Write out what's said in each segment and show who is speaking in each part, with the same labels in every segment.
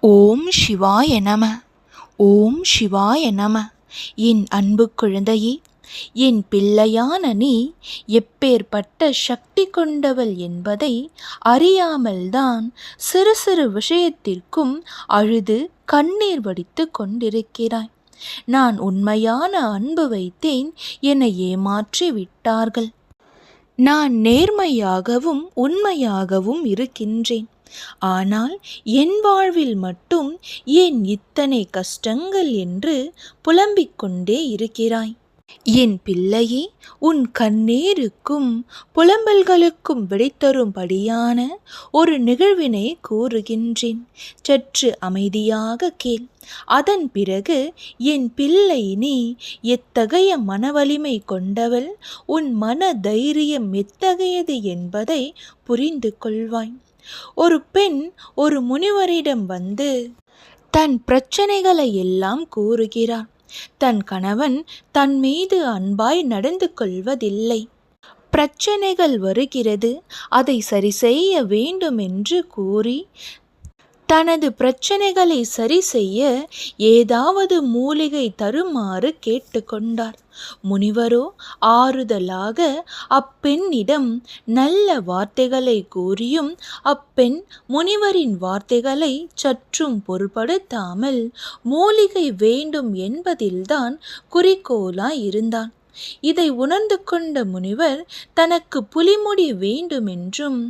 Speaker 1: ஓம் சிவாய நம. ஓம் சிவாய நம. என் அன்பு குழந்தையே என் பிள்ளையான நீ எப்பேற்பட்ட சக்தி கொண்டவள் என்பதை அறியாமல்தான் சிறு சிறு விஷயத்திற்கும் அழுது கண்ணீர் வடித்து கொண்டிருக்கிறாய். நான் உண்மையான அன்பு வைத்தேன் என்னை ஏமாற்றி விட்டார்கள். நான் நேர்மையாகவும் உண்மையாகவும் இருக்கின்றேன். ஆனால் என் வாழ்வில் மட்டும் ஏன் இத்தனை கஷ்டங்கள் என்று புலம்பிக் கொண்டே இருக்கிறாய்? என் பிள்ளையே உன் கண்ணீருக்கும் புலம்பல்களுக்கும் விடைத்தரும்படியான ஒரு நிகழ்வினை கூறுகின்றேன். சற்று அமைதியாக கேள். அதன் பிறகு என் பிள்ளை நீ எத்தகைய மனவலிமை கொண்டவள் உன் மன தைரியம் எத்தகையது என்பதை புரிந்து கொள்வாய் ஒரு பெண் ஒரு முனிவரிடம் வந்து தன் பிரச்சனைகளை எல்லாம் கூறுகிறார் தன் கணவன் தன் மீது அன்பாய் நடந்து கொள்வதில்லை. பிரச்சனைகள் வருகிறது. அதை சரி செய்ய வேண்டும் என்று கூறி தனது பிரச்சனைகளை சரி செய்ய ஏதாவது மூலிகை தருமாறு கேட்டுக்கொண்டார். முனிவரோ ஆறுதலாக அப்பெண்ணிடம் நல்ல வார்த்தைகளை கூறியும் அப்பெண் முனிவரின் வார்த்தைகளை சற்றும் பொருட்படுத்தாமல் மூலிகை வேண்டும் என்பதில்தான் குறிக்கோளாய் இருந்தான். இதை உணர்ந்து கொண்ட முனிவர் தனக்கு புலிமுடி வேண்டுமென்றும்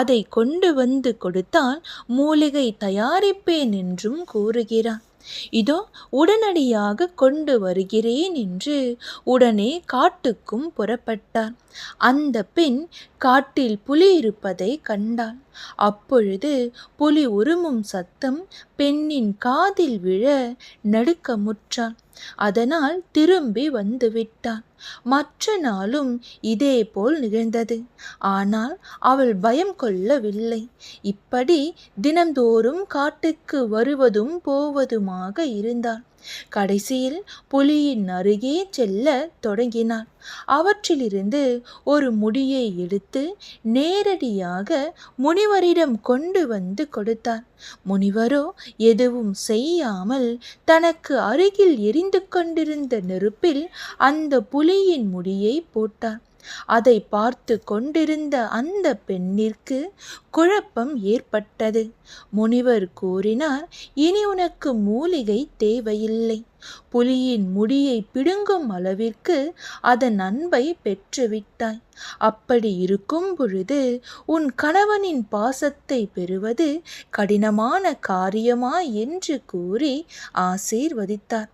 Speaker 1: அதை கொண்டு வந்து கொடுத்தால் மூலிகை தயாரிப்பேன் என்றும் கூறுகிறார். இதோ உடனடியாக கொண்டு வருகிறேன் என்று உடனே காட்டுக்கும் புறப்பட்டார். அந்த பெண் காட்டில் புலி இருப்பதை கண்டாள். அப்பொழுது புலி உருமும் சத்தம் பெண்ணின் காதில் விழ நடுக்கமுற்றாள். அதனால் திரும்பி வந்துவிட்டாள். மற்ற நாளும் இதேபோல் நிகழ்ந்தது. ஆனால் அவள் பயம் கொள்ளவில்லை. இப்படி தினந்தோறும் காட்டுக்கு வருவதும் போவதுமாக இருந்தாள். கடைசியில் புலியின் அருகே செல்ல தொடங்கினான். அவற்றிலிருந்து ஒரு முடியை எடுத்து நேரடியாக முனிவரிடம் கொண்டு வந்து கொடுத்தார் முனிவரோ எதுவும் செய்யாமல் தனக்கு அருகில் எரிந்து கொண்டிருந்த நெருப்பில் அந்த புலியின் முடியை போட்டார் அதை பார்த்து கொண்டிருந்த அந்த பெண்ணிற்கு குழப்பம் ஏற்பட்டது. முனிவர் கூறினார் இனி உனக்கு மூலிகை தேவையில்லை. புலியின் முடியை பிடுங்கும் அளவிற்கு அதன் அன்பை பெற்றுவிட்டாய். அப்படி இருக்கும் பொழுது உன் கணவனின் பாசத்தை பெறுவது கடினமான காரியமா? என்று கூறி ஆசீர்வதித்தார்.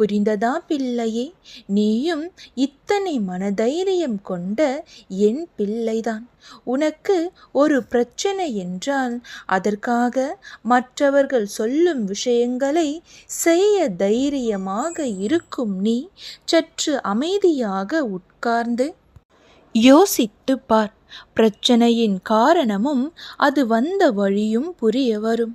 Speaker 1: புரிந்ததா பிள்ளையே? நீயும் இத்தனை மனதைரியம் கொண்ட என் பிள்ளைதான். உனக்கு ஒரு பிரச்சனை என்றால் அதற்காக மற்றவர்கள் சொல்லும் விஷயங்களை செய்ய தைரியமாக இருக்கும் நீ சற்று அமைதியாக உட்கார்ந்து யோசித்து பார். பிரச்சனையின் காரணமும் அது வந்த வழியும் புரிய வரும்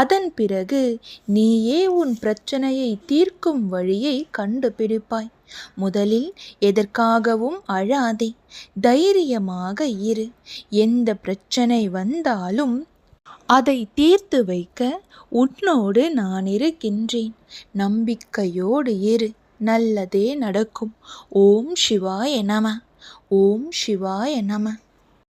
Speaker 1: அதன் பிறகு நீயே உன் பிரச்சனையை தீர்க்கும் வழியை கண்டுபிடிப்பாய். முதலில் எதற்காகவும் அழாதே தைரியமாக இரு. எந்த பிரச்சனை வந்தாலும் அதை தீர்த்து வைக்க உன்னோடு நான் இருக்கின்றேன். நம்பிக்கையோடு இரு நல்லதே நடக்கும். ஓம் சிவாய நம ஓம் சிவாய நம.